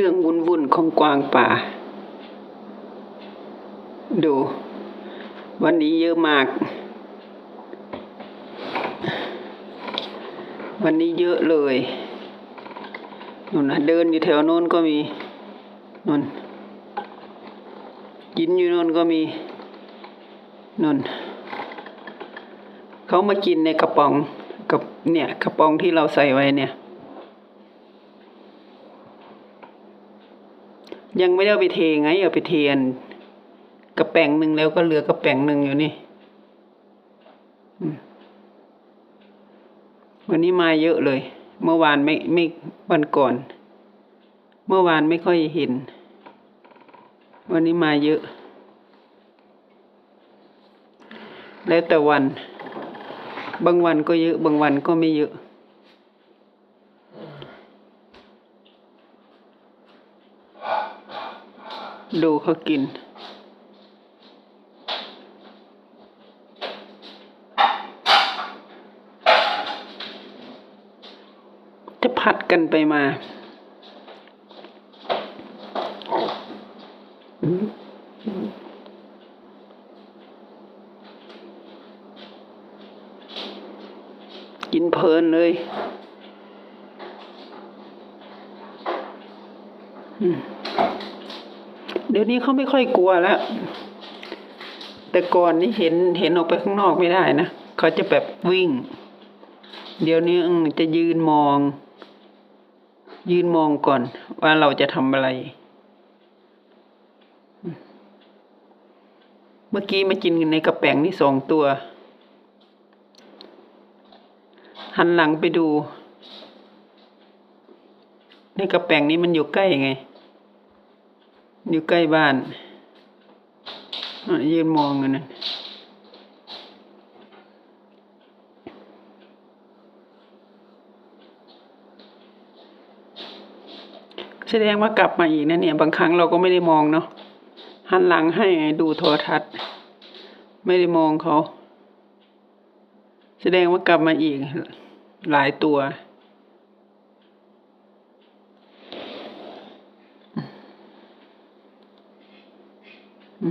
รื่องวุ่นวุ่นของกวางป่า ดู วันนี้เยอะมาก วันนี้เยอะเลยนู่นนะเดินอยู่แถวโน้นก็มีนู่นกินอยู่โน้นก็มีนู่นเขามากินในกระป๋องกับเนี่ยกระป๋องที่เราใส่ไว้เนี่ย ยังไม่ได้เอาไปเทไง เอาไปเทอันกระแป้งหนึ่งแล้วก็เหลือกระแป้งหนึ่งอยู่นี่วันนี้มาเยอะเลย เมื่อวานไม่ไม่วันก่อน เมื่อวานไม่ค่อยเห็น วันนี้มาเยอะ แล้วแต่วัน บางวันก็เยอะ บางวันก็ไม่เยอะ ดูเขากิน จะผัดกันไปมา กินเพลินเลย อืม เดี๋ยวนี้เขาไม่ค่อยกลัวแล้ว แต่ก่อนนี่เห็นเห็นออกไปข้างนอกไม่ได้นะเขาจะแบบวิ่ง เดี๋ยวนี้จะยืนมอง ยืนมองก่อน ว่าเราจะทำอะไร เมื่อกี้มากินในกระแป้งนี่สองตัว หันหลังไปดู ในกระแป้งนี้มันอยู่ใกล้ไง อยู่ใกล้บ้านยืนมองกันนะแสดงว่ากลับมาอีกนะเนี่ย บางครั้งเราก็ไม่ได้มองเนาะหันหลังให้ดูโทรทัศน์ ไม่ได้มองเขา แสดงว่ากลับมาอีกหลายตัว ตั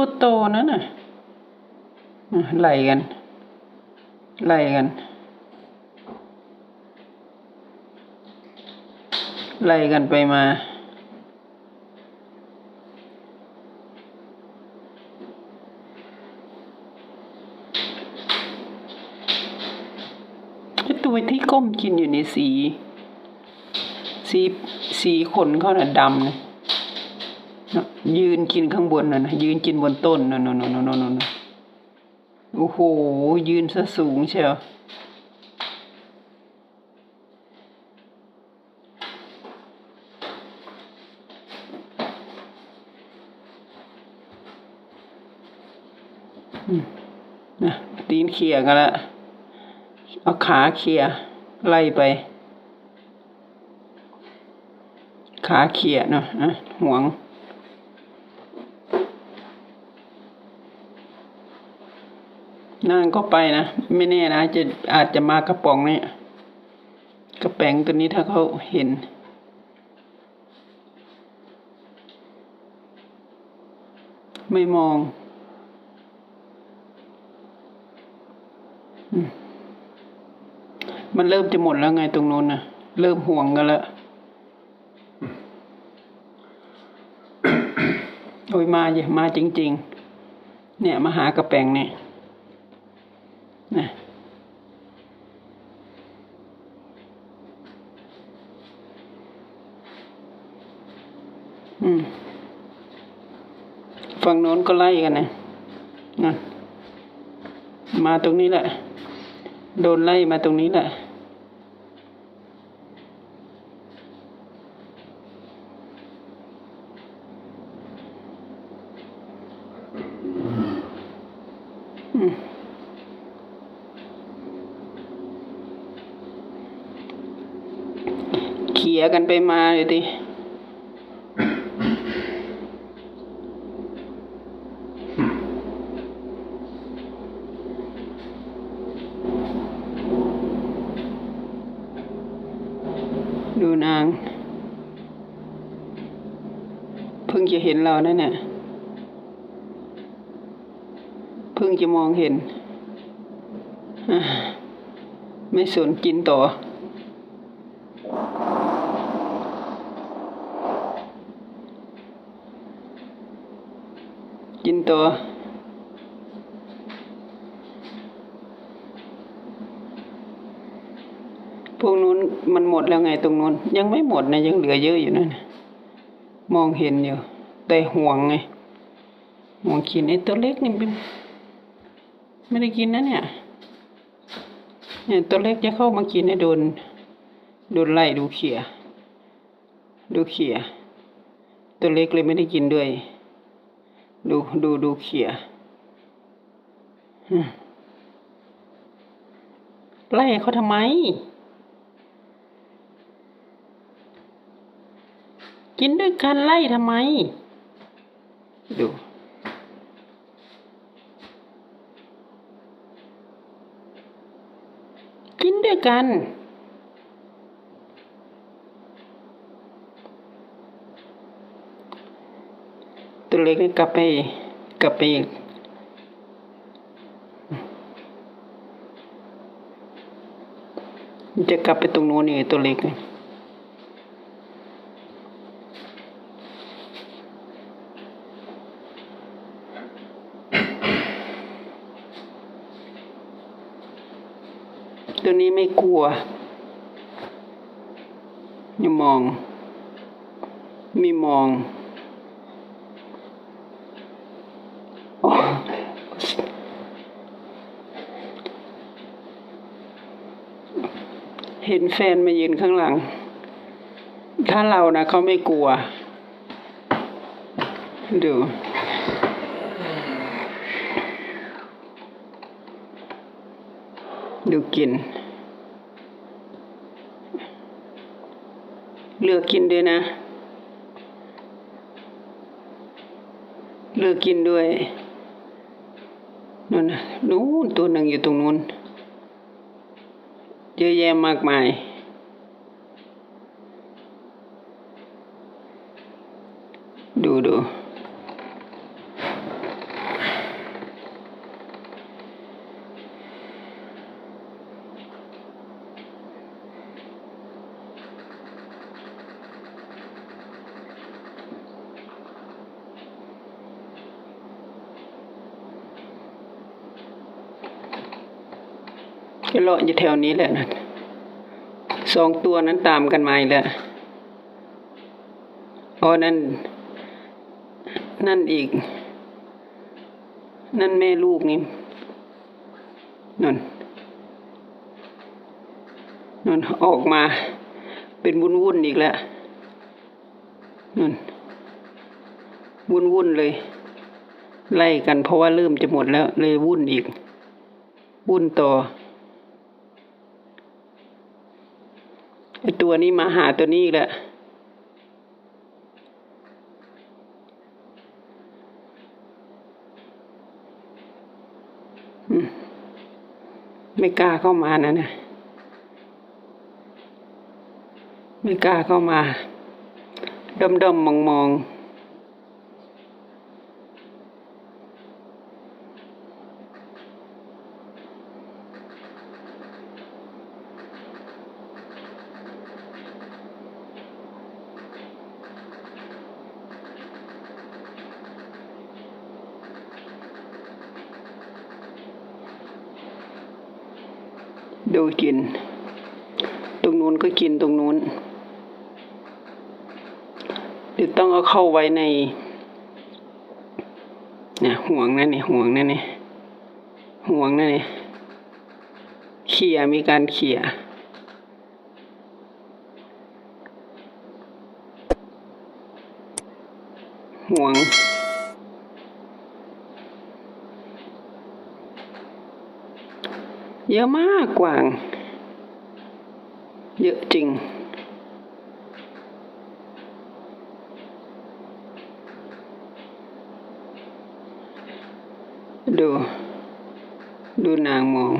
วโตนั่นน่ะอะไล่กันไล่กันไล่กันไปมาตัวที่ก้มกินอยู่ในสี สีสีขนเขาน่ะดำนะยืนกินข้างบนน่ะนะยืนกินบนต้นน่ะน่ะน่ะน่ะน่ะโอ้โห ยืนซะสูงเชียวนะตีนเขี่ยกันละเอาขาเขี่ยไล่ไป ขาเขียเนาะอะห่วง นางก็ไปนะ ไม่แน่นะจะอาจจะมากระป๋องนี่กระแป้งตัวนี้ถ้าเขาเห็นไม่มอง มันเริ่มจะหมดแล้วไงตรงนู้นนะเริ่มห่วงกันแล้ว โอ้ยมาอย่ามาจริง ๆ เนี่ยมาหากระแปงเนี่ยนะฝั่งโน้นก็ไล่กันนะนะมาตรงนี้แหละ โดนไล่มาตรงนี้แหละ เขี่ยกันไปมาเลยดิดูนาง เพิ่งจะเห็นเรานั่นเนี่ย พิ่งจะมองเห็น ไม่สนกินต่อ กินต่อพวกนู้นมันหมดแล้วไงตรงนู้น ยังไม่หมดนะยังเหลือเยอะอยู่นั่นนะมองเห็นอยู่ แต่ห่วงไงห่วงกินไอ้ตัวเล็กนี่เป็น ไม่ได้กินนะเนี่ย เนี่ยตัวเล็กจะเข้ามากินให้โดน โดนไล่ดูเขี่ย ดูเขี่ย ตัวเล็กเลยไม่ได้กินด้วย ดูดูดูเขี่ยไล่เขาทำไม กินด้วยกันไล่ทำไม ดู กัน ตัวเล็กนี่กลับไปกลับไปอีกจะกลับไปตรงโน้นนี่ตัวเล็กนี่ ตัวนี้ไม่กลัวไม่มองไม่มองเห็นแฟนมายืนข้างหลัง ถ้าเรานะเขาไม่กลัว ดู ดูกิน เลือกกินด้วยนะ เลือกกินด้วยนู่นนะนู้นตัวหนึ่งอยู่ตรงนู้นเยอะแยะมากมาย ดูดู ก็เลาะอยู่แถวนี้แหละนะสองตัวนั้นตามกันมาอีกแล้วอ๋อนั่น นั่นอีก นั่นแม่ลูกนี่นั่นนั่นออกมาเป็นวุ่นวุ่นอีกแล้วนั่นวุ่นวุ่นเลย ไล่กันเพราะว่าเริ่มจะหมดแล้ว เลยวุ่นอีก วุ่นต่อ ไอ ตัวนี้มาหาตัวนี้แหละไม่กล้าเข้ามานะนะไม่กล้าเข้ามาดมๆมมองๆ ดูกิน ตรงนู้นก็กินตรงนู้นเดี๋ยวต้องเอาเข้าไว้ในเนี่ยห่วงนั่นนี่ห่วงนั่นนี่ห่วงนั่นนี่เขี่ยมีการเขี่ยห่วง เยอะมากกว่าง เยอะจริง ดู ดูนางมอง